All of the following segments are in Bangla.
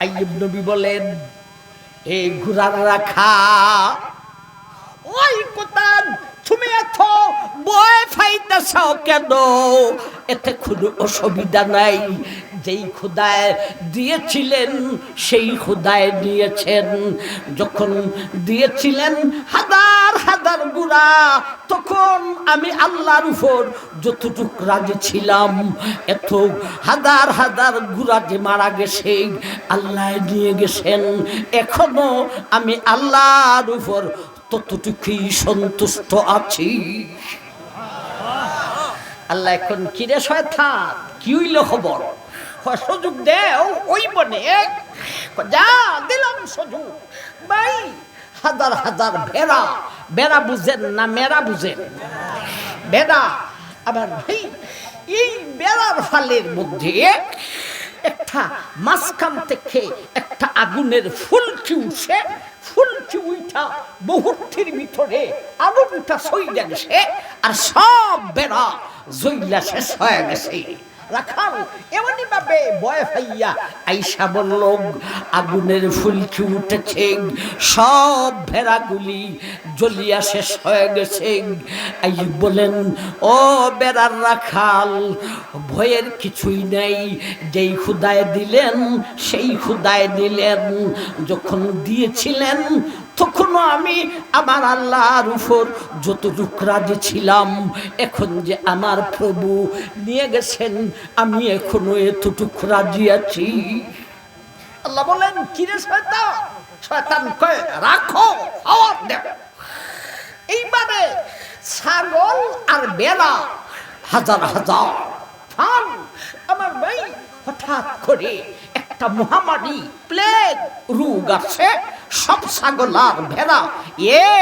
আইয়ুব নবী বলেন এই ঘোড়ার রাখা ওই কোথান তুমি এত বয় ফাইতেছ কেন? এতে কোনো অসুবিধা নাই। যেই খুদায় দিয়েছিলেন, সেই খুদায় দিয়েছেন। যখন দিয়েছিলেন হাজার হাজার গুড়া তখন আমি আল্লাহর উপর যতটুক রাজি ছিলাম, এত হাজার হাজার যে মারা গেছে, আল্লাহ নিয়ে গেছেন। এখনও আমি আল্লাহর উপর ততটুকুই সন্তুষ্ট আছি। আল্লাহ এখন কিরে শয়তান? কি হইল খবর? সুযোগ দেও, ওই বনে যা দিলাম সুযোগ। ভাই, হাজার হাজার ভেড়া বেড়া বুঝেন না মেরা বুঝেন? বেড়া, আবার ভাই, এই বেড়ার ফালের মধ্যে একটা মাঝখান থেকে একটা আগুনের ফুলকি উঠছে। ফুলকি উইটা মুহূর্তের ভিতরে আগুনটা সইয়া গেছে, আর সব বেড়া জইলা শেষ হয়ে গেছে। রাখাল এমনই ভাবে বয় ভাইয়া আইসা বলল, আগুনের ফুলকি উঠেছে, সব ভেড়াগুলি জ্বলিয়া শেষ হয়ে গেছে। আই বলেন, ও বেড়ার রাখাল, ভয়ের কিছুই নাই, যেই খুদায় দিলেন, সেই খুদায় দিলেন। যখন দিয়েছিলেন তখনও আমি আমার আল্লাহর উপর যতটুক রাজি ছিলাম, এখন যে আমার প্রভু নিয়ে গেছেন আমি এখনও এতটুকু রাজি আছি। আল্লাহ বলেন কিরে শয়তান শয়তান? কয় রাখো খাওয়ার দেব এইভাবে ছাগল আর বেলা হাজার হাজার ফান আমার ভাই হঠাৎ করে একটা মহামারী। প্লেগ। রোগ আছে সব ছাগল আর ভেড়া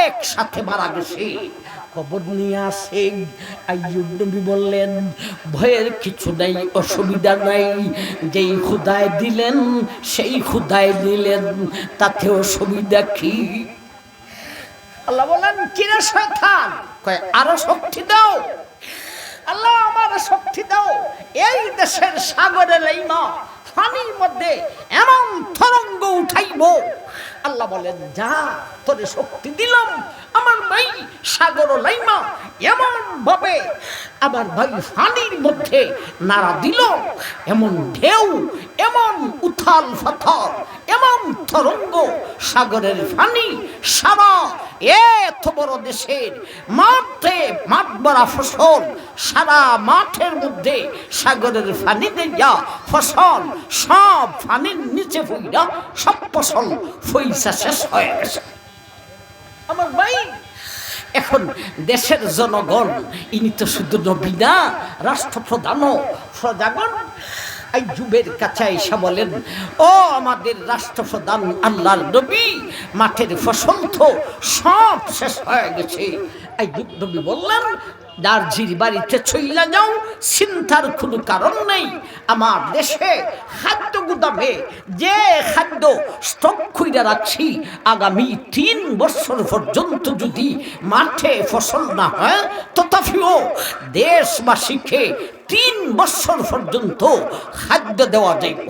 একসাথে মারা গেছে। খবর নিয়ে আসে আইয়ুব নবী বললেন ভয়ের কিছু নাই অসুবিধা নাই। যেই খুদায় দিলেন সেই খুদায় দিলেন তাতে অসুবিধা কি? আল্লাহ বলেন কিরে শয়তান? কয় আরও শক্তি দাও। আল্লাহ আমার শক্তি দাও। এই দেশের সাগরে লাইমা পানির মধ্যে এমন তরঙ্গ উঠাইব। আল্লাহ বলেন, যা তোরে শক্তি দিলাম, আমার ভাই সাগর লাইমা এমন ভাবে আমার ভাই পানির মধ্যে নাড়া দিল, এমন ঢেউ, এমন উথাল ফাথর এমন তরঙ্গ সাগরের ফানি সারা এত বড় দেশের মাঠে মাঠ ভরা ফসল, সারা মাঠের মধ্যে সাগরের পানি দেয়া ফসল, সব পানির নিচে ফইরা সব ফসল ফইসা শেষ হয়ে গেছে। আমার ভাই, এখন দেশের জনগণ, ইনি তো শুধু নবী না, রাষ্ট্রপ্রধানও, প্রজাগণ এই যুবের কাছে এসে বলেন, ও আমাদের রাষ্ট্রপ্রধান আল্লাহর নবী, মাঠের ফসল তো সব শেষ হয়ে গেছে। এই নবী বললেন, দার্জির বাড়িতে চইলা যাও, চিন্তার কোনো কারণ নেই। আমার দেশে খাদ্য গুদামে যে খাদ্য স্টক কইরা রাখছি, আগামী তিন বছর পর্যন্ত যদি মাঠে ফসল না হয়, তথাপিও দেশবাসীকে তিন বছর পর্যন্ত খাদ্য দেওয়া যাইব